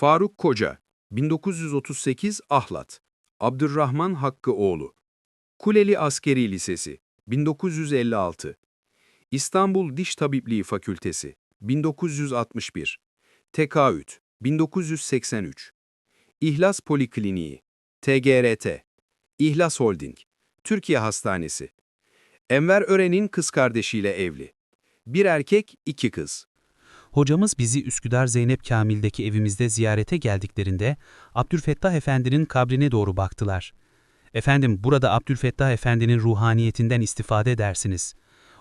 Faruk Koca, 1938 Ahlat, Abdurrahman Hakkıoğlu, Kuleli Askeri Lisesi, 1956, İstanbul Diş Tabipliği Fakültesi, 1961, Tekaüt, 1983, İhlas Polikliniği, TGRT, İhlas Holding, Türkiye Hastanesi, Enver Ören'in kız kardeşiyle evli. Bir erkek, iki kız. Hocamız bizi Üsküdar Zeynep Kamil'deki evimizde ziyarete geldiklerinde Abdülfettah Efendi'nin kabrine doğru baktılar. Efendim burada Abdülfettah Efendi'nin ruhaniyetinden istifade edersiniz.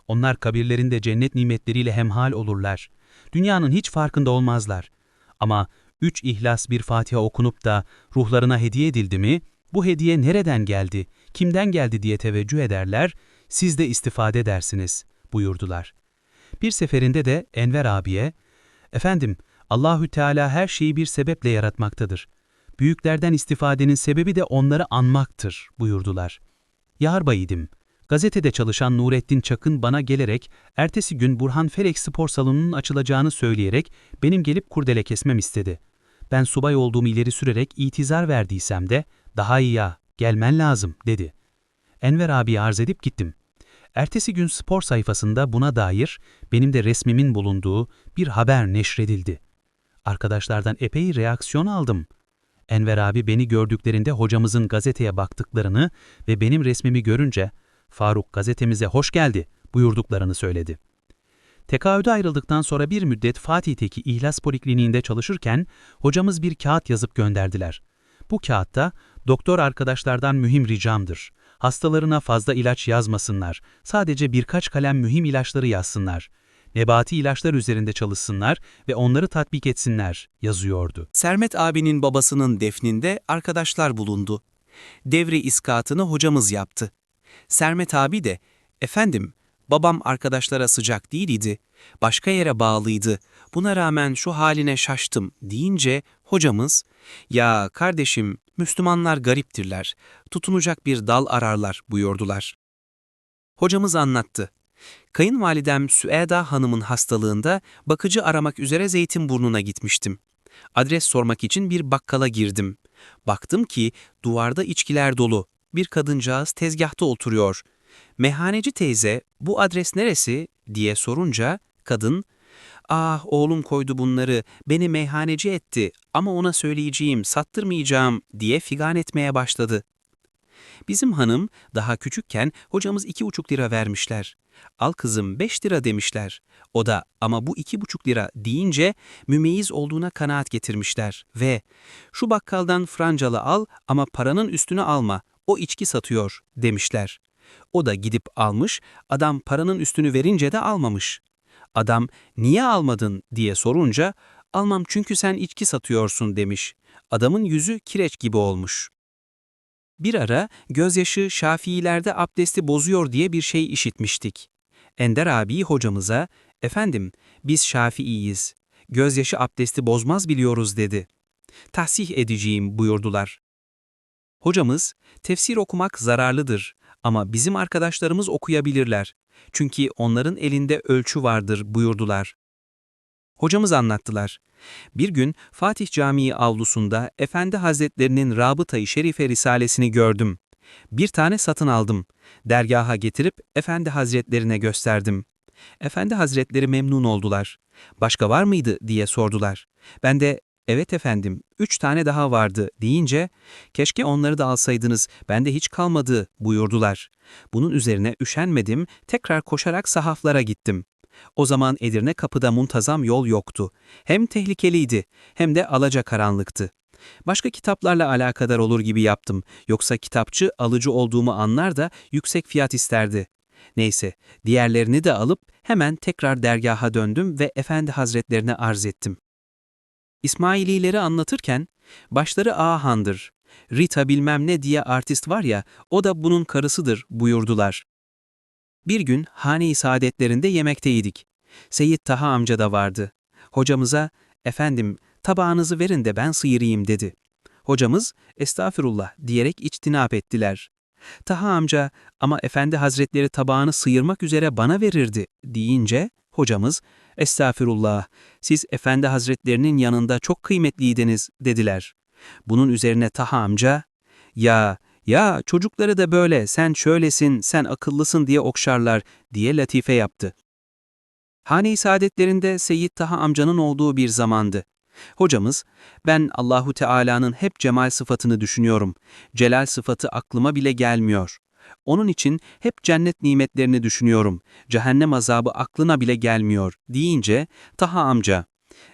Onlar kabirlerinde cennet nimetleriyle hemhal olurlar. Dünyanın hiç farkında olmazlar. Ama üç ihlas bir Fatiha okunup da ruhlarına hediye edildi mi, bu hediye nereden geldi, kimden geldi diye teveccüh ederler, siz de istifade edersiniz buyurdular. Bir seferinde de Enver abiye, Efendim, Allahü Teala her şeyi bir sebeple yaratmaktadır. Büyüklerden istifadenin sebebi de onları anmaktır buyurdular. Yarbaydım. Gazetede çalışan Nurettin Çakın bana gelerek ertesi gün Burhan Felek Spor Salonu'nun açılacağını söyleyerek benim gelip kurdele kesmem istedi. Ben subay olduğumu ileri sürerek itizar verdiysem de daha iyi ya, gelmen lazım dedi. Enver abi arz edip gittim. Ertesi gün spor sayfasında buna dair benim de resmimin bulunduğu bir haber neşredildi. Arkadaşlardan epey reaksiyon aldım. Enver abi beni gördüklerinde hocamızın gazeteye baktıklarını ve benim resmimi görünce Faruk gazetemize hoş geldi buyurduklarını söyledi. Tekaüde ayrıldıktan sonra bir müddet Fatih'teki İhlas Polikliniğinde çalışırken hocamız bir kağıt yazıp gönderdiler. Bu kağıtta doktor arkadaşlardan mühim ricamdır. Hastalarına fazla ilaç yazmasınlar. Sadece birkaç kalem mühim ilaçları yazsınlar. Nebati ilaçlar üzerinde çalışsınlar ve onları tatbik etsinler, yazıyordu. Sermet abinin babasının defninde arkadaşlar bulundu. Devre iskatını hocamız yaptı. Sermet abi de, efendim, babam arkadaşlara sıcak değil idi, başka yere bağlıydı, buna rağmen şu haline şaştım deyince hocamız, ya kardeşim, Müslümanlar gariptirler, tutunacak bir dal ararlar buyurdular. Hocamız anlattı. Kayınvalidem Süeda Hanım'ın hastalığında bakıcı aramak üzere Zeytinburnu'na gitmiştim. Adres sormak için bir bakkala girdim. Baktım ki duvarda içkiler dolu. Bir kadıncağız tezgahta oturuyor. Meyhaneci teyze, bu adres neresi diye sorunca kadın, ah oğlum koydu bunları, beni meyhaneci etti ama ona söyleyeceğim, sattırmayacağım diye figan etmeye başladı. Bizim hanım daha küçükken hocamız iki buçuk lira vermişler. Al kızım beş lira demişler. O da ama bu iki buçuk lira deyince mümeyiz olduğuna kanaat getirmişler ve şu bakkaldan francalı al ama paranın üstüne alma, o içki satıyor demişler. O da gidip almış, adam paranın üstünü verince de almamış. Adam niye almadın diye sorunca almam çünkü sen içki satıyorsun demiş. Adamın yüzü kireç gibi olmuş. Bir ara gözyaşı Şafiilerde abdesti bozuyor diye bir şey işitmiştik. Ender abi hocamıza, efendim biz Şafiiyiz, gözyaşı abdesti bozmaz biliyoruz dedi. Tahsih edeceğim buyurdular. Hocamız, tefsir okumak zararlıdır ama bizim arkadaşlarımız okuyabilirler. Çünkü onların elinde ölçü vardır buyurdular. Hocamız anlattılar. Bir gün Fatih Camii avlusunda Efendi Hazretlerinin Rabıta-i Şerife Risalesini gördüm. Bir tane satın aldım. Dergaha getirip Efendi Hazretlerine gösterdim. Efendi Hazretleri memnun oldular. Başka var mıydı diye sordular. Ben de evet efendim üç tane daha vardı deyince keşke onları da alsaydınız bende hiç kalmadı buyurdular. Bunun üzerine üşenmedim tekrar koşarak sahaflara gittim. O zaman Edirne kapıda muntazam yol yoktu. Hem tehlikeliydi hem de alacakaranlıktı. Başka kitaplarla alakadar olur gibi yaptım. Yoksa kitapçı alıcı olduğumu anlar da yüksek fiyat isterdi. Neyse, diğerlerini de alıp hemen tekrar dergaha döndüm ve Efendi Hazretlerine arz ettim. İsmailileri anlatırken, başları Ahan'dır, Rita bilmem ne diye artist var ya, o da bunun karısıdır buyurdular. Bir gün hane-i saadetlerinde yemekteydik. Seyyid Taha amca da vardı. Hocamıza, efendim tabağınızı verin de ben sıyırayım dedi. Hocamız, estağfirullah diyerek içtinap ettiler. Taha amca, ama efendi hazretleri tabağını sıyırmak üzere bana verirdi deyince, hocamız, Estağfirullah, siz Efendi Hazretlerinin yanında çok kıymetliydiniz dediler. Bunun üzerine Taha amca, ya, ya çocukları da böyle sen şöylesin, sen akıllısın diye okşarlar diye latife yaptı. Hane-i saadetlerinde Seyyid Taha amcanın olduğu bir zamandı. Hocamız, ben Allahu Teala'nın hep cemal sıfatını düşünüyorum. Celal sıfatı aklıma bile gelmiyor. Onun için hep cennet nimetlerini düşünüyorum. Cehennem azabı aklına bile gelmiyor deyince Taha amca,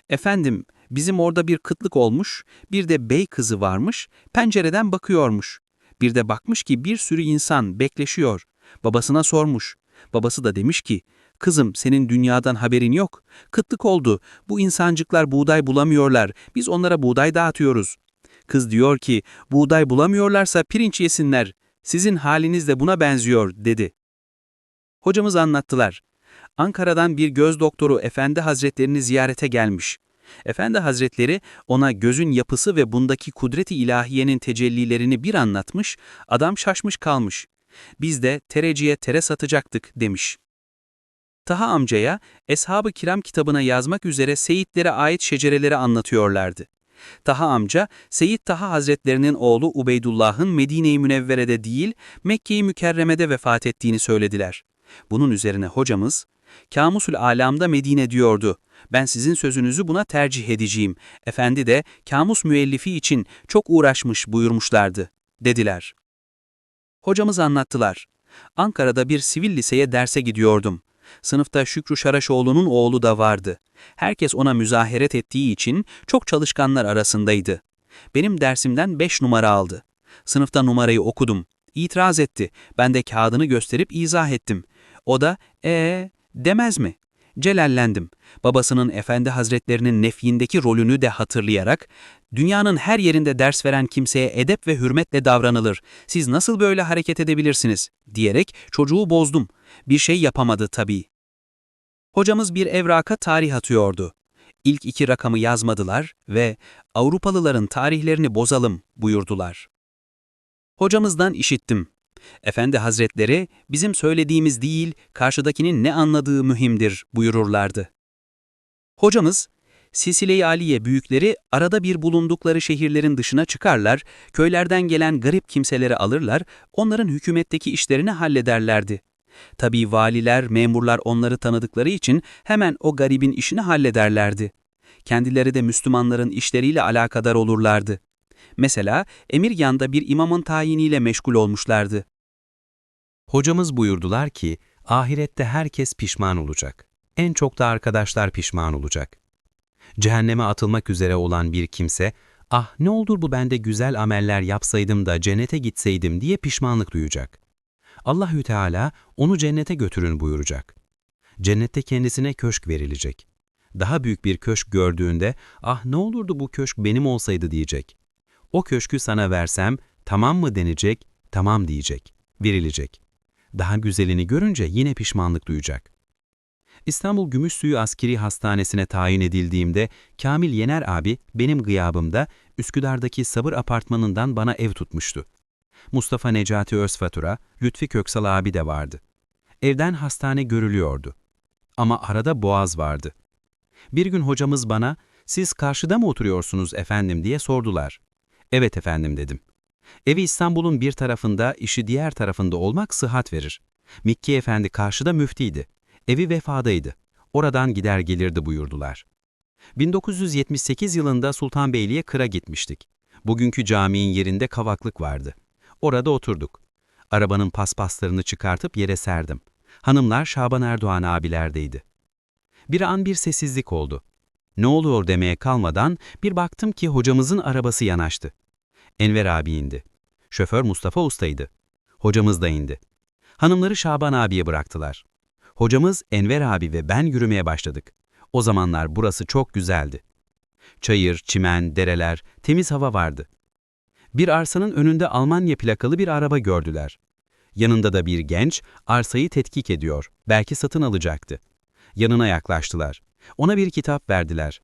efendim bizim orada bir kıtlık olmuş, bir de bey kızı varmış, pencereden bakıyormuş. Bir de bakmış ki bir sürü insan bekleşiyor. Babasına sormuş. Babası da demiş ki, kızım senin dünyadan haberin yok. Kıtlık oldu, bu insancıklar buğday bulamıyorlar, biz onlara buğday dağıtıyoruz. Kız diyor ki, buğday bulamıyorlarsa pirinç yesinler, sizin haliniz de buna benziyor, dedi. Hocamız anlattılar. Ankara'dan bir göz doktoru Efendi Hazretlerini ziyarete gelmiş. Efendi Hazretleri ona gözün yapısı ve bundaki kudreti ilahiyenin tecellilerini bir anlatmış, adam şaşmış kalmış. Biz de tereciye tere satacaktık demiş. Taha amcaya Eshab-ı Kiram kitabına yazmak üzere Seyitlere ait şecereleri anlatıyorlardı. Taha amca, Seyyid Taha Hazretlerinin oğlu Ubeydullah'ın Medine-i Münevvere'de değil, Mekke-i Mükerreme'de vefat ettiğini söylediler. Bunun üzerine hocamız, Kamusul Alam'da Medine diyordu. Ben sizin sözünüzü buna tercih edeceğim. Efendi de kamus müellifi için çok uğraşmış buyurmuşlardı, dediler. Hocamız anlattılar. Ankara'da bir sivil liseye derse gidiyordum. Sınıfta Şükrü Şaraşoğlu'nun oğlu da vardı. Herkes ona müzaheret ettiği için çok çalışkanlar arasındaydı. Benim dersimden 5 numara aldı. Sınıfta numarayı okudum. İtiraz etti. Ben de kağıdını gösterip izah ettim. O da ee demez mi? Celallendim. Babasının Efendi Hazretlerinin nefyindeki rolünü de hatırlayarak, dünyanın her yerinde ders veren kimseye edep ve hürmetle davranılır. Siz nasıl böyle hareket edebilirsiniz? diyerek çocuğu bozdum. Bir şey yapamadı tabii. Hocamız bir evraka tarih atıyordu. İlk iki rakamı yazmadılar ve Avrupalıların tarihlerini bozalım buyurdular. Hocamızdan işittim. Efendi Hazretleri, bizim söylediğimiz değil, karşıdakinin ne anladığı mühimdir buyururlardı. Hocamız, Sisile-i Aliye büyükleri arada bir bulundukları şehirlerin dışına çıkarlar, köylerden gelen garip kimseleri alırlar, onların hükümetteki işlerini hallederlerdi. Tabii valiler, memurlar onları tanıdıkları için hemen o garibin işini hallederlerdi. Kendileri de Müslümanların işleriyle alakadar olurlardı. Mesela Emirgan'da bir imamın tayiniyle meşgul olmuşlardı. Hocamız buyurdular ki, ahirette herkes pişman olacak. En çok da arkadaşlar pişman olacak. Cehenneme atılmak üzere olan bir kimse, ah ne olur bu bende güzel ameller yapsaydım da cennete gitseydim diye pişmanlık duyacak. Allahü Teala onu cennete götürün buyuracak. Cennette kendisine köşk verilecek. Daha büyük bir köşk gördüğünde, ah ne olurdu bu köşk benim olsaydı diyecek. O köşkü sana versem, tamam mı denecek, tamam diyecek, verilecek. Daha güzelini görünce yine pişmanlık duyacak. İstanbul Gümüşsuyu Askeri Hastanesi'ne tayin edildiğimde Kamil Yener abi benim gıyabımda Üsküdar'daki Sabır Apartmanı'ndan bana ev tutmuştu. Mustafa Necati Özfatura, Lütfi Köksal abi de vardı. Evden hastane görülüyordu. Ama arada boğaz vardı. Bir gün hocamız bana, siz karşıda mı oturuyorsunuz efendim diye sordular. Evet efendim dedim. Evi İstanbul'un bir tarafında, işi diğer tarafında olmak sıhhat verir. Mikki Efendi karşıda müftiydi. Evi vefadaydı. Oradan gider gelirdi buyurdular. 1978 yılında Sultanbeyli'ye kıra gitmiştik. Bugünkü caminin yerinde kavaklık vardı. Orada oturduk. Arabanın paspaslarını çıkartıp yere serdim. Hanımlar Şaban Erdoğan abilerdeydi. Bir an bir sessizlik oldu. Ne oluyor demeye kalmadan bir baktım ki hocamızın arabası yanaştı. Enver abi indi. Şoför Mustafa Usta'ydı. Hocamız da indi. Hanımları Şaban abiye bıraktılar. Hocamız, Enver abi ve ben yürümeye başladık. O zamanlar burası çok güzeldi. Çayır, çimen, dereler, temiz hava vardı. Bir arsanın önünde Almanya plakalı bir araba gördüler. Yanında da bir genç arsayı tetkik ediyor, belki satın alacaktı. Yanına yaklaştılar. Ona bir kitap verdiler.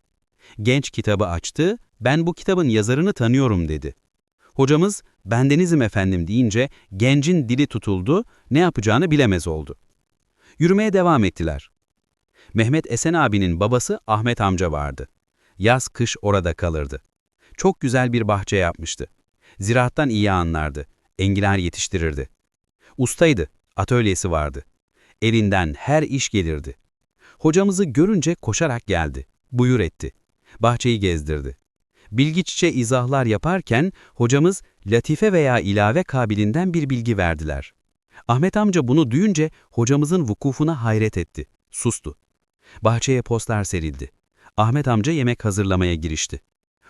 Genç kitabı açtı, ben bu kitabın yazarını tanıyorum dedi. Hocamız, bendenizim efendim deyince gencin dili tutuldu, ne yapacağını bilemez oldu. Yürümeye devam ettiler. Mehmet Esen abinin babası Ahmet amca vardı. Yaz kış orada kalırdı. Çok güzel bir bahçe yapmıştı. Ziraattan iyi anlardı. Enginar yetiştirirdi. Ustaydı, atölyesi vardı. Elinden her iş gelirdi. Hocamızı görünce koşarak geldi. Buyur etti. Bahçeyi gezdirdi. Bilgiççe izahlar yaparken hocamız latife veya ilave kabilinden bir bilgi verdiler. Ahmet amca bunu duyunca hocamızın vukufuna hayret etti. Sustu. Bahçeye postlar serildi. Ahmet amca yemek hazırlamaya girişti.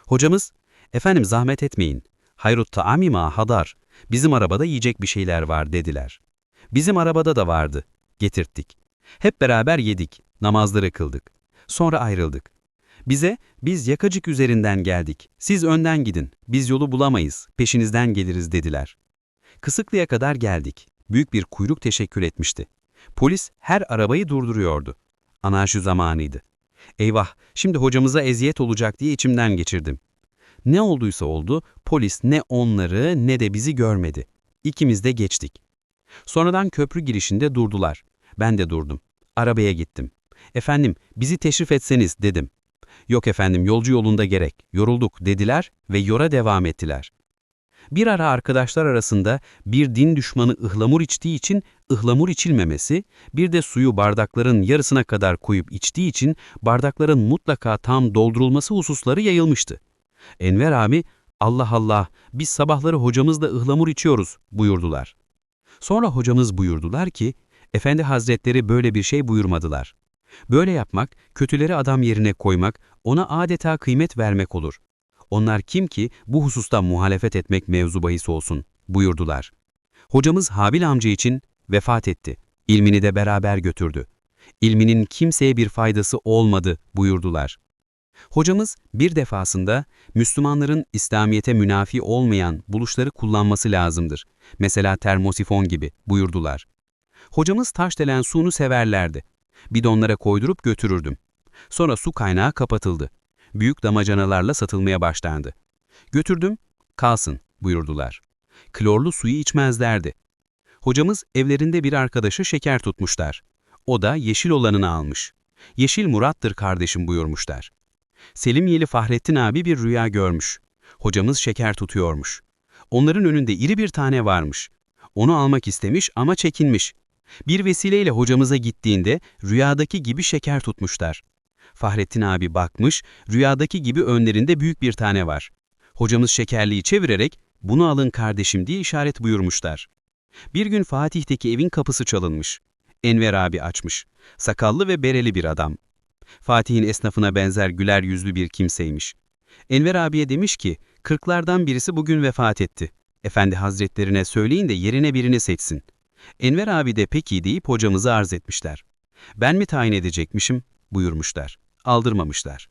Hocamız, efendim zahmet etmeyin. Hayrut taami ma hadar. Bizim arabada yiyecek bir şeyler var dediler. Bizim arabada da vardı. Getirttik. Hep beraber yedik. Namazları kıldık. Sonra ayrıldık. Bize, biz yakacık üzerinden geldik. Siz önden gidin. Biz yolu bulamayız. Peşinizden geliriz dediler. Kısıklı'ya kadar geldik. Büyük bir kuyruk teşekkür etmişti. Polis her arabayı durduruyordu. Anarşi zamanıydı. Eyvah, şimdi hocamıza eziyet olacak diye içimden geçirdim. Ne olduysa oldu, polis ne onları ne de bizi görmedi. İkimiz de geçtik. Sonradan köprü girişinde durdular. Ben de durdum. Arabaya gittim. Efendim, bizi teşrif etseniz dedim. Yok efendim, yolcu yolunda gerek. Yorulduk dediler ve yola devam ettiler. Bir ara arkadaşlar arasında bir din düşmanı ıhlamur içtiği için ıhlamur içilmemesi, bir de suyu bardakların yarısına kadar koyup içtiği için bardakların mutlaka tam doldurulması hususları yayılmıştı. Enver abi, Allah Allah, biz sabahları hocamızla ıhlamur içiyoruz buyurdular. Sonra hocamız buyurdular ki, Efendi Hazretleri böyle bir şey buyurmadılar. Böyle yapmak, kötüleri adam yerine koymak, ona adeta kıymet vermek olur. Onlar kim ki bu hususta muhalefet etmek mevzu bahis olsun, buyurdular. Hocamız Habil amca için vefat etti. İlmini de beraber götürdü. İlminin kimseye bir faydası olmadı, buyurdular. Hocamız bir defasında Müslümanların İslamiyete münafi olmayan buluşları kullanması lazımdır. Mesela termosifon gibi buyurdular. Hocamız taşdelen suyunu severlerdi. Bidonlara koydurup götürürdüm. Sonra su kaynağı kapatıldı. Büyük damacanalarla satılmaya başlandı. Götürdüm, kalsın buyurdular. Klorlu suyu içmezlerdi. Hocamız evlerinde bir arkadaşı şeker tutmuşlar. O da yeşil olanını almış. Yeşil Murat'tır kardeşim buyurmuşlar. Selimyeli Fahrettin abi bir rüya görmüş. Hocamız şeker tutuyormuş. Onların önünde iri bir tane varmış. Onu almak istemiş ama çekinmiş. Bir vesileyle hocamıza gittiğinde rüyadaki gibi şeker tutmuşlar. Fahrettin abi bakmış, rüyadaki gibi önlerinde büyük bir tane var. Hocamız şekerliği çevirerek, bunu alın kardeşim diye işaret buyurmuşlar. Bir gün Fatih'teki evin kapısı çalınmış. Enver abi açmış. Sakallı ve bereli bir adam. Fatih'in esnafına benzer güler yüzlü bir kimseymiş. Enver abiye demiş ki, kırklardan birisi bugün vefat etti. Efendi hazretlerine söyleyin de yerine birini seçsin. Enver abi de peki deyip hocamızı arz etmişler. Ben mi tayin edecekmişim? buyurmuşlar. Aldırmamışlar.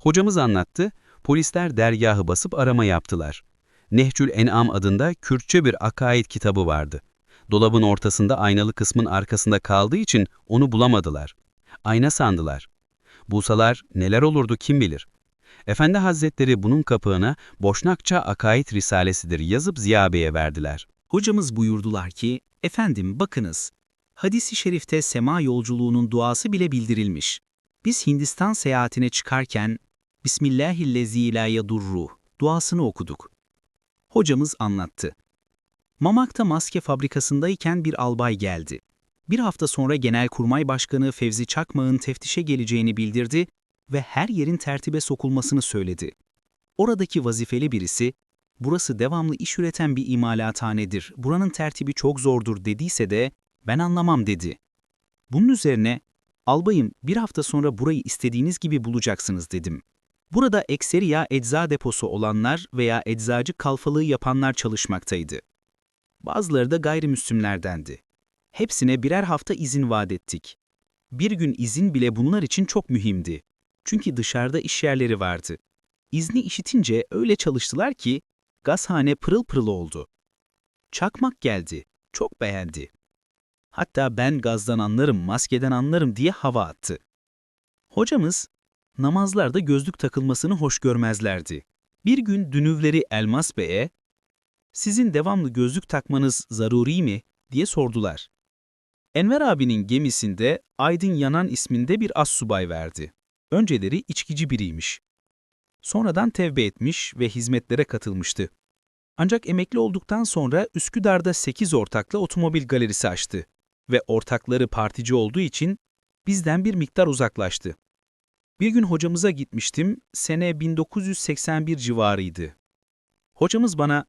Hocamız anlattı, polisler dergahı basıp arama yaptılar. Nehcül En'am adında Kürtçe bir akaid kitabı vardı. Dolabın ortasında aynalı kısmın arkasında kaldığı için onu bulamadılar. Ayna sandılar. Bulsalar neler olurdu kim bilir. Efendi Hazretleri bunun kapağına Boşnakça Akaid Risalesidir yazıp Ziya Bey'e verdiler. Hocamız buyurdular ki, efendim bakınız, hadisi şerifte sema yolculuğunun duası bile bildirilmiş. Biz Hindistan seyahatine çıkarken, Bismillahillezî la yadurruh duasını okuduk. Hocamız anlattı. Mamak'ta maske fabrikasındayken bir albay geldi. Bir hafta sonra Genelkurmay Başkanı Fevzi Çakmağ'ın teftişe geleceğini bildirdi ve her yerin tertibe sokulmasını söyledi. Oradaki vazifeli birisi, burası devamlı iş üreten bir imalathanedir, buranın tertibi çok zordur dediyse de ben anlamam dedi. Bunun üzerine, albayım bir hafta sonra burayı istediğiniz gibi bulacaksınız dedim. Burada ekseriya ecza deposu olanlar veya eczacı kalfalığı yapanlar çalışmaktaydı. Bazıları da gayrimüslimlerdendi. Hepsine birer hafta izin vaat ettik. Bir gün izin bile bunlar için çok mühimdi. Çünkü dışarıda iş yerleri vardı. İzni işitince öyle çalıştılar ki gazhane pırıl pırıl oldu. Çakmak geldi, çok beğendi. Hatta ben gazdan anlarım, maskeden anlarım diye hava attı. Hocamız, namazlarda gözlük takılmasını hoş görmezlerdi. Bir gün dünüvleri Elmas Bey'e, sizin devamlı gözlük takmanız zaruri mi diye sordular. Enver abinin gemisinde Aydın Yanan isminde bir assubay verdi. Önceleri içkici biriymiş. Sonradan tevbe etmiş ve hizmetlere katılmıştı. Ancak emekli olduktan sonra Üsküdar'da 8 ortakla otomobil galerisi açtı ve ortakları partici olduğu için bizden bir miktar uzaklaştı. Bir gün hocamıza gitmiştim, sene 1981 civarıydı. Hocamız bana,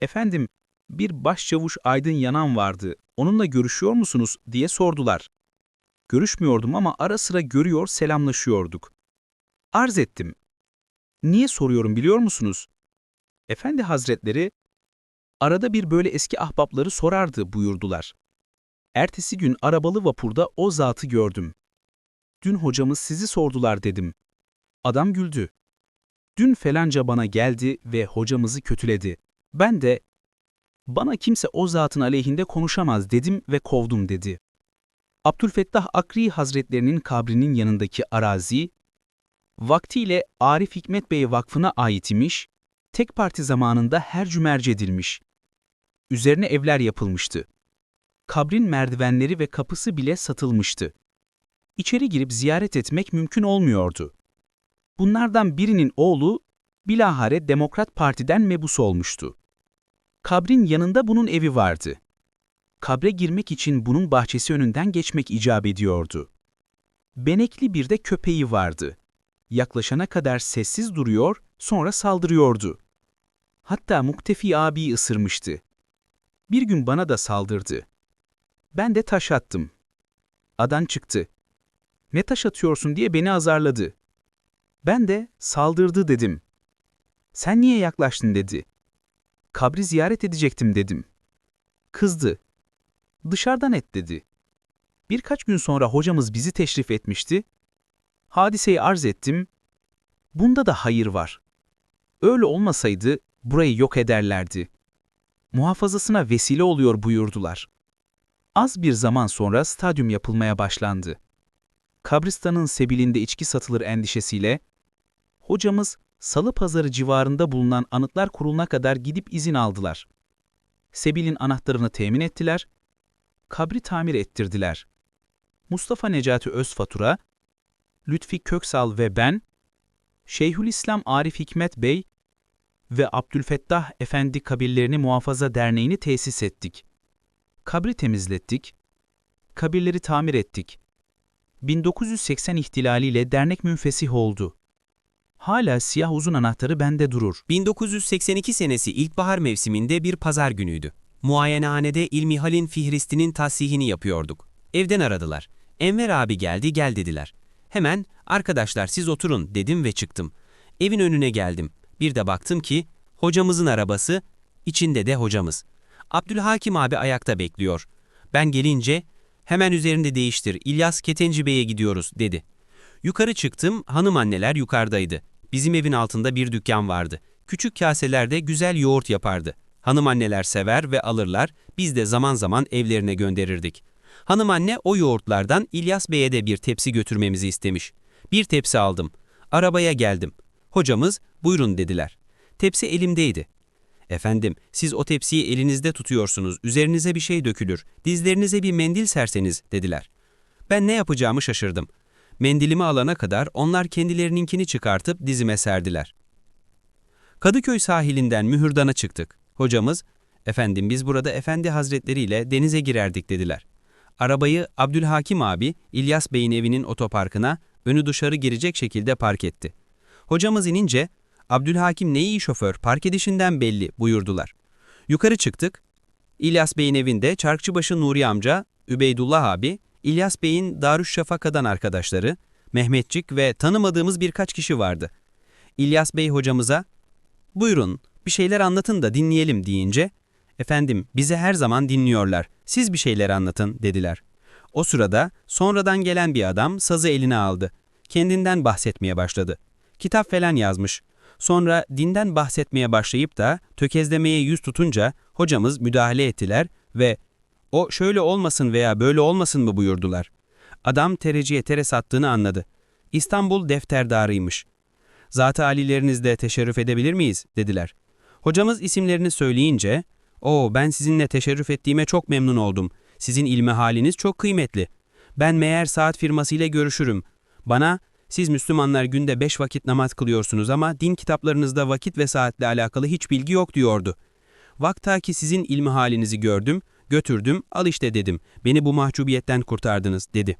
efendim bir başçavuş Aydın Yanan vardı, onunla görüşüyor musunuz diye sordular. Görüşmüyordum ama ara sıra görüyor, selamlaşıyorduk. Arz ettim. Niye soruyorum biliyor musunuz? Efendi Hazretleri, arada bir böyle eski ahbapları sorardı buyurdular. Ertesi gün arabalı vapurda o zatı gördüm. Dün hocamız sizi sordular dedim. Adam güldü. Dün felanca bana geldi ve hocamızı kötüledi. Ben de, bana kimse o zatın aleyhinde konuşamaz dedim ve kovdum dedi. Abdülfettah Akri Hazretlerinin kabrinin yanındaki arazi, vaktiyle Arif Hikmet Bey Vakfı'na ait imiş, tek parti zamanında her cümerc edilmiş. Üzerine evler yapılmıştı. Kabrin merdivenleri ve kapısı bile satılmıştı. İçeri girip ziyaret etmek mümkün olmuyordu. Bunlardan birinin oğlu, bilahare Demokrat Parti'den mebus olmuştu. Kabrin yanında bunun evi vardı. Kabre girmek için bunun bahçesi önünden geçmek icap ediyordu. Benekli bir de köpeği vardı. Yaklaşana kadar sessiz duruyor, sonra saldırıyordu. Hatta Muktefi abi ısırmıştı. Bir gün bana da saldırdı. Ben de taş attım. Adan çıktı. Ne taş atıyorsun diye beni azarladı. Ben de saldırdı dedim. Sen niye yaklaştın dedi. Kabri ziyaret edecektim dedim. Kızdı. Dışarıdan et dedi. Birkaç gün sonra hocamız bizi teşrif etmişti. Hadiseyi arz ettim. Bunda da hayır var. Öyle olmasaydı burayı yok ederlerdi. Muhafazasına vesile oluyor buyurdular. Az bir zaman sonra stadyum yapılmaya başlandı. Kabristan'ın sebilinde içki satılır endişesiyle, hocamız Salı Pazarı civarında bulunan anıtlar kuruluna kadar gidip izin aldılar. Sebil'in anahtarını temin ettiler, kabri tamir ettirdiler. Mustafa Necati Özfatura, Lütfi Köksal ve ben, Şeyhülislam Arif Hikmet Bey ve Abdülfettah Efendi Kabirlerini Muhafaza Derneği'ni tesis ettik. Kabri temizlettik, kabirleri tamir ettik. 1980 ihtilaliyle dernek münfesih oldu. Hala siyah uzun anahtarı bende durur. 1982 senesi ilkbahar mevsiminde bir pazar günüydü. Muayenehanede İlmihal'in Fihristi'nin tasihini yapıyorduk. Evden aradılar. Enver abi geldi gel dediler. Hemen arkadaşlar siz oturun dedim ve çıktım. Evin önüne geldim. Bir de baktım ki hocamızın arabası, içinde de hocamız. Abdülhakim abi ayakta bekliyor. Ben gelince hemen üzerinde değiştir İlyas Ketenci Bey'e gidiyoruz dedi. Yukarı çıktım hanım anneler yukarıdaydı. Bizim evin altında bir dükkan vardı. Küçük kaselerde güzel yoğurt yapardı. Hanım anneler sever ve alırlar, biz de zaman zaman evlerine gönderirdik. Hanım anne o yoğurtlardan İlyas Bey'e de bir tepsi götürmemizi istemiş. Bir tepsi aldım. Arabaya geldim. Hocamız buyurun dediler. Tepsi elimdeydi. Efendim, siz o tepsiyi elinizde tutuyorsunuz, üzerinize bir şey dökülür, dizlerinize bir mendil serseniz dediler. Ben ne yapacağımı şaşırdım. Mendilimi alana kadar onlar kendilerininkini çıkartıp dizime serdiler. Kadıköy sahilinden mühürdana çıktık. Hocamız, efendim biz burada efendi hazretleri ile denize girerdik dediler. Arabayı Abdülhakim abi, İlyas Bey'in evinin otoparkına, önü dışarı girecek şekilde park etti. Hocamız inince, Abdülhakim ne iyi şoför, park edişinden belli buyurdular. Yukarı çıktık. İlyas Bey'in evinde Çarkçıbaşı Nuri amca, Übeydullah abi, İlyas Bey'in Darüşşafaka'dan arkadaşları, Mehmetçik ve tanımadığımız birkaç kişi vardı. İlyas Bey hocamıza, buyurun bir şeyler anlatın da dinleyelim deyince, efendim bize her zaman dinliyorlar, siz bir şeyler anlatın dediler. O sırada sonradan gelen bir adam sazı eline aldı. Kendinden bahsetmeye başladı. Kitap falan yazmış. Sonra dinden bahsetmeye başlayıp da tökezlemeye yüz tutunca hocamız müdahale ettiler ve o şöyle olmasın veya böyle olmasın mı buyurdular. Adam tereciye tere sattığını anladı. İstanbul defterdarıymış. Zat-ı alilerinizde teşerrüf edebilir miyiz dediler. Hocamız isimlerini söyleyince, o ben sizinle teşerrüf ettiğime çok memnun oldum. Sizin ilmi haliniz çok kıymetli. Ben meğer saat firmasıyla görüşürüm. Bana, siz Müslümanlar günde beş vakit namaz kılıyorsunuz ama din kitaplarınızda vakit ve saatle alakalı hiç bilgi yok diyordu. Vakta ki sizin ilmi halinizi gördüm, götürdüm, al işte dedim. Beni bu mahcubiyetten kurtardınız dedi.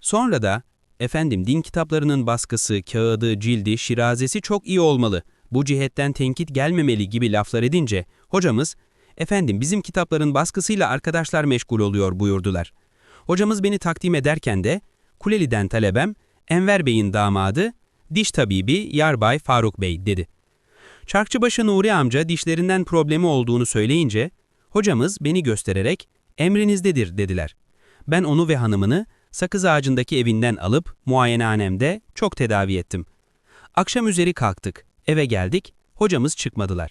Sonra da, efendim din kitaplarının baskısı, kağıdı, cildi, şirazesi çok iyi olmalı. Bu cihetten tenkit gelmemeli gibi laflar edince, hocamız, efendim bizim kitapların baskısıyla arkadaşlar meşgul oluyor buyurdular. Hocamız beni takdim ederken de, Kuleli'den talebem, Enver Bey'in damadı, diş tabibi Yarbay Faruk Bey dedi. Çarkçıbaşı Nuri amca dişlerinden problemi olduğunu söyleyince, hocamız beni göstererek emrinizdedir dediler. Ben onu ve hanımını sakız ağacındaki evinden alıp muayenehanemde çok tedavi ettim. Akşam üzeri kalktık, eve geldik, hocamız çıkmadılar.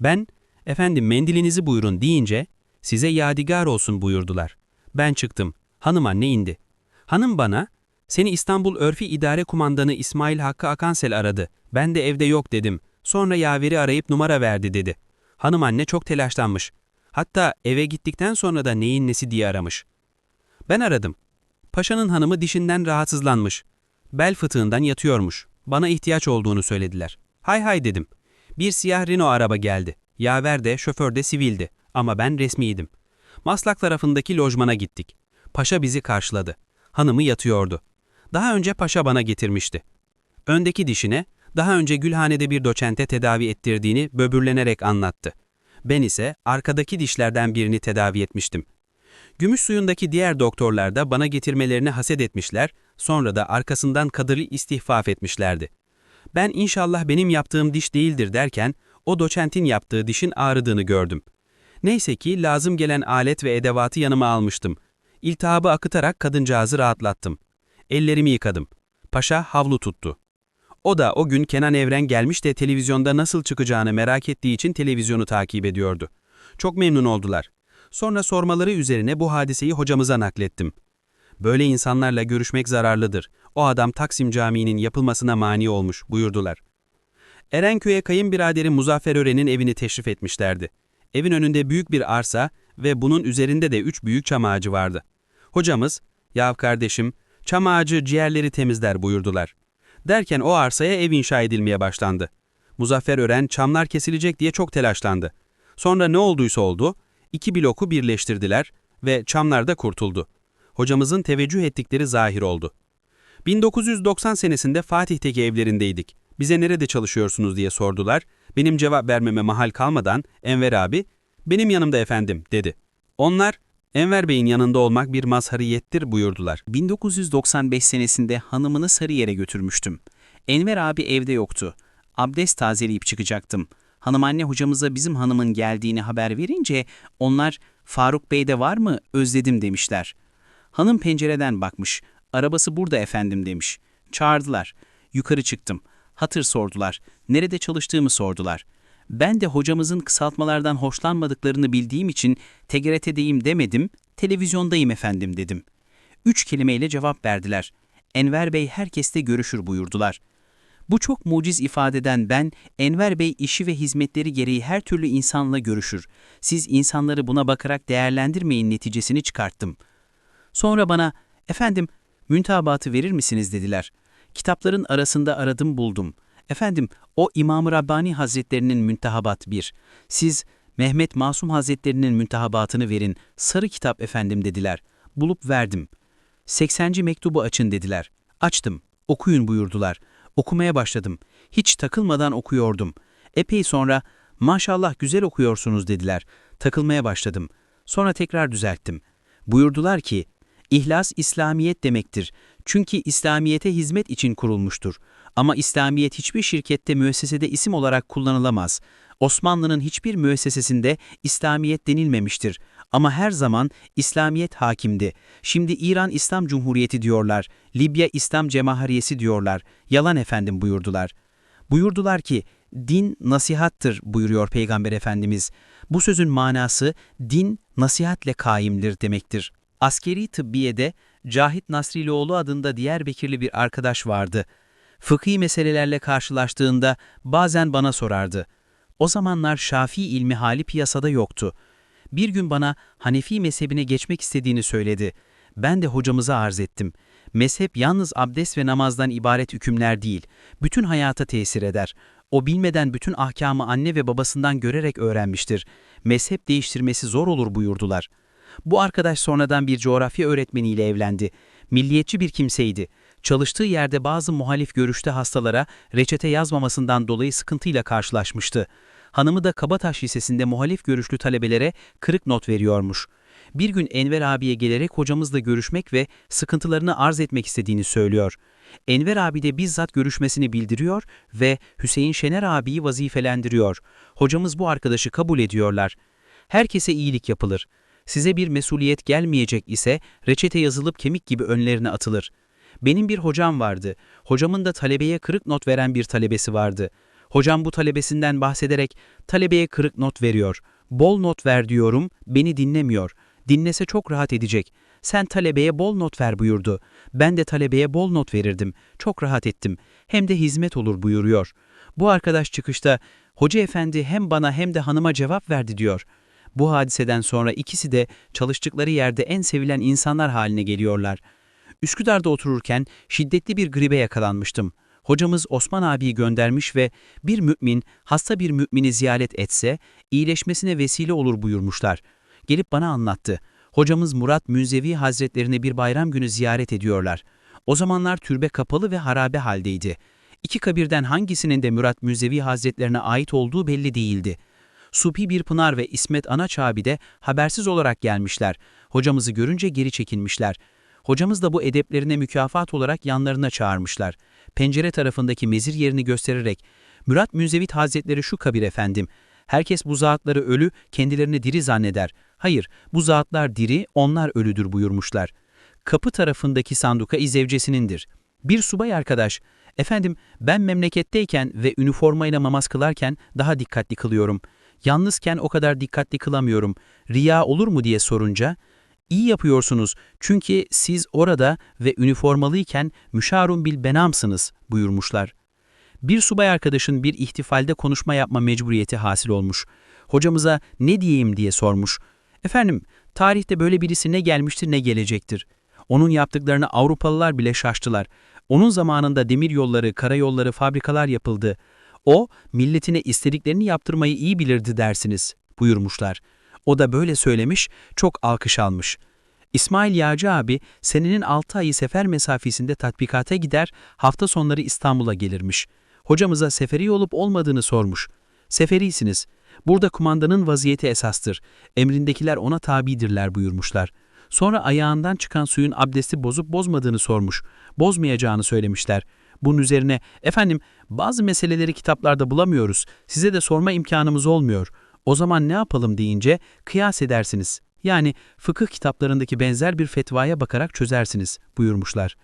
Ben, efendim mendilinizi buyurun deyince, size yadigar olsun buyurdular. Ben çıktım, hanım anne indi. Hanım bana, seni İstanbul Örfi İdare Kumandanı İsmail Hakkı Akansel aradı. Ben de evde yok dedim. Sonra yaveri arayıp numara verdi dedi. Hanım anne çok telaşlanmış. Hatta eve gittikten sonra da neyin nesi diye aramış. Ben aradım. Paşanın hanımı dişinden rahatsızlanmış. Bel fıtığından yatıyormuş. Bana ihtiyaç olduğunu söylediler. Hay hay dedim. Bir siyah Renault araba geldi. Yaver de şoför de sivildi. Ama ben resmiydim. Maslak tarafındaki lojmana gittik. Paşa bizi karşıladı. Hanımı yatıyordu. Daha önce paşa bana getirmişti. Öndeki dişine, daha önce Gülhane'de bir doçente tedavi ettirdiğini böbürlenerek anlattı. Ben ise arkadaki dişlerden birini tedavi etmiştim. Gümüş suyundaki diğer doktorlar da bana getirmelerini haset etmişler, sonra da arkasından kadırı istihfaf etmişlerdi. Ben inşallah benim yaptığım diş değildir derken, o doçentin yaptığı dişin ağrıdığını gördüm. Neyse ki lazım gelen alet ve edevatı yanıma almıştım. İltihabı akıtarak kadıncağızı rahatlattım. Ellerimi yıkadım. Paşa havlu tuttu. O da o gün Kenan Evren gelmiş de televizyonda nasıl çıkacağını merak ettiği için televizyonu takip ediyordu. Çok memnun oldular. Sonra sormaları üzerine bu hadiseyi hocamıza naklettim. Böyle insanlarla görüşmek zararlıdır. O adam Taksim Camii'nin yapılmasına mani olmuş buyurdular. Erenköy'e kayınbiraderi Muzaffer Ören'in evini teşrif etmişlerdi. Evin önünde büyük bir arsa ve bunun üzerinde de üç büyük çam ağacı vardı. Hocamız, yav kardeşim, çam ağacı ciğerleri temizler buyurdular. Derken o arsaya ev inşa edilmeye başlandı. Muzaffer Ören çamlar kesilecek diye çok telaşlandı. Sonra ne olduysa oldu, iki bloku birleştirdiler ve çamlar da kurtuldu. Hocamızın teveccüh ettikleri zahir oldu. 1990 senesinde Fatih'teki evlerindeydik. Bize nerede çalışıyorsunuz diye sordular. Benim cevap vermeme mahal kalmadan Enver abi, benim yanımda efendim dedi. Onlar, Enver Bey'in yanında olmak bir mazhariyettir buyurdular. 1995 senesinde hanımını Sarıyer'e götürmüştüm. Enver abi evde yoktu. Abdest tazeleyip çıkacaktım. Hanım anne hocamıza bizim hanımın geldiğini haber verince onlar Faruk Bey de var mı özledim demişler. Hanım pencereden bakmış. Arabası burada efendim demiş. Çağırdılar. Yukarı çıktım. Hatır sordular. Nerede çalıştığımı sordular. Ben de hocamızın kısaltmalardan hoşlanmadıklarını bildiğim için TGRT'deyim demedim, televizyondayım efendim dedim. Üç kelimeyle cevap verdiler. Enver Bey herkeste görüşür buyurdular. Bu çok muciz ifadeden ben, Enver Bey işi ve hizmetleri gereği her türlü insanla görüşür. Siz insanları buna bakarak değerlendirmeyin neticesini çıkarttım. Sonra bana, efendim, müntabatı verir misiniz dediler. Kitapların arasında aradım buldum. Efendim, o İmam-ı Rabbani Hazretlerinin müntehabat bir. Siz Mehmet Masum Hazretlerinin müntehabatını verin, sarı kitap efendim dediler. Bulup verdim. 80. mektubu açın dediler. Açtım. Okuyun buyurdular. Okumaya başladım. Hiç takılmadan okuyordum. Epey sonra maşallah güzel okuyorsunuz dediler. Takılmaya başladım. Sonra tekrar düzelttim. Buyurdular ki, İhlas İslamiyet demektir. Çünkü İslamiyete hizmet için kurulmuştur. Ama İslamiyet hiçbir şirkette müessesede isim olarak kullanılamaz. Osmanlı'nın hiçbir müessesesinde İslamiyet denilmemiştir. Ama her zaman İslamiyet hakimdi. Şimdi İran İslam Cumhuriyeti diyorlar, Libya İslam Cemahariyesi diyorlar. Yalan efendim buyurdular. Buyurdular ki, din nasihattır buyuruyor Peygamber Efendimiz. Bu sözün manası din nasihatle kaimdir demektir. Askeri tıbbiyede Cahit Nasrilioğlu adında Diyarbakırlı bir arkadaş vardı. Fıkhi meselelerle karşılaştığında bazen bana sorardı. O zamanlar Şafii ilmi hali piyasada yoktu. Bir gün bana Hanefi mezhebine geçmek istediğini söyledi. Ben de hocamıza arz ettim. Mezhep yalnız abdest ve namazdan ibaret hükümler değil, bütün hayata tesir eder. O bilmeden bütün ahkamı anne ve babasından görerek öğrenmiştir. Mezhep değiştirmesi zor olur buyurdular. Bu arkadaş sonradan bir coğrafya öğretmeniyle evlendi. Milliyetçi bir kimseydi. Çalıştığı yerde bazı muhalif görüşte hastalara reçete yazmamasından dolayı sıkıntıyla karşılaşmıştı. Hanımı da Kabataş Lisesi'nde muhalif görüşlü talebelere kırık not veriyormuş. Bir gün Enver abiye gelerek hocamızla görüşmek ve sıkıntılarını arz etmek istediğini söylüyor. Enver abi de bizzat görüşmesini bildiriyor ve Hüseyin Şener abiyi vazifelendiriyor. Hocamız bu arkadaşı kabul ediyorlar. Herkese iyilik yapılır. Size bir mesuliyet gelmeyecek ise reçete yazılıp kemik gibi önlerine atılır. Benim bir hocam vardı. Hocamın da talebeye kırık not veren bir talebesi vardı. Hocam bu talebesinden bahsederek talebeye kırık not veriyor. Bol not ver diyorum, beni dinlemiyor. Dinlese çok rahat edecek. Sen talebeye bol not ver buyurdu. Ben de talebeye bol not verirdim. Çok rahat ettim. Hem de hizmet olur buyuruyor. Bu arkadaş çıkışta, hoca efendi hem bana hem de hanıma cevap verdi diyor. Bu hadiseden sonra ikisi de çalıştıkları yerde en sevilen insanlar haline geliyorlar. Üsküdar'da otururken şiddetli bir gribe yakalanmıştım. Hocamız Osman abiyi göndermiş ve bir mümin hasta bir mümini ziyaret etse iyileşmesine vesile olur buyurmuşlar. Gelip bana anlattı. Hocamız Murat Münzevi Hazretlerini bir bayram günü ziyaret ediyorlar. O zamanlar türbe kapalı ve harabe haldeydi. İki kabirden hangisinin de Murat Münzevi Hazretlerine ait olduğu belli değildi. Supi bir Pınar ve İsmet Anaç abi de habersiz olarak gelmişler. Hocamızı görünce geri çekilmişler. Hocamız da bu edeplerine mükafat olarak yanlarına çağırmışlar. Pencere tarafındaki mezir yerini göstererek, Murat Münzevit Hazretleri şu kabir efendim. Herkes bu zatları ölü, kendilerini diri zanneder. Hayır, bu zatlar diri, onlar ölüdür buyurmuşlar. Kapı tarafındaki sanduka izevcesinindir. Bir subay arkadaş, efendim ben memleketteyken ve üniformayla namaz kılarken daha dikkatli kılıyorum. Yalnızken o kadar dikkatli kılamıyorum. Riya olur mu diye sorunca, İyi yapıyorsunuz çünkü siz orada ve üniformalıyken müşarun bil benamsınız buyurmuşlar. Bir subay arkadaşın bir ihtifalde konuşma yapma mecburiyeti hasıl olmuş. Hocamıza ne diyeyim diye sormuş. Efendim, tarihte böyle birisi ne gelmiştir ne gelecektir. Onun yaptıklarını Avrupalılar bile şaştılar. Onun zamanında demir yolları, karayolları, fabrikalar yapıldı. O, milletine istediklerini yaptırmayı iyi bilirdi dersiniz buyurmuşlar. O da böyle söylemiş, çok alkış almış. İsmail Yağcı abi senenin 6 ayı sefer mesafesinde tatbikata gider, hafta sonları İstanbul'a gelirmiş. Hocamıza seferi olup olmadığını sormuş. Seferisiniz. Burada kumandanın vaziyeti esastır. Emrindekiler ona tabidirler buyurmuşlar. Sonra ayağından çıkan suyun abdesti bozup bozmadığını sormuş. Bozmayacağını söylemişler. Bunun üzerine, efendim bazı meseleleri kitaplarda bulamıyoruz, size de sorma imkanımız olmuyor. O zaman ne yapalım deyince kıyas edersiniz. Yani fıkıh kitaplarındaki benzer bir fetvaya bakarak çözersiniz buyurmuşlar.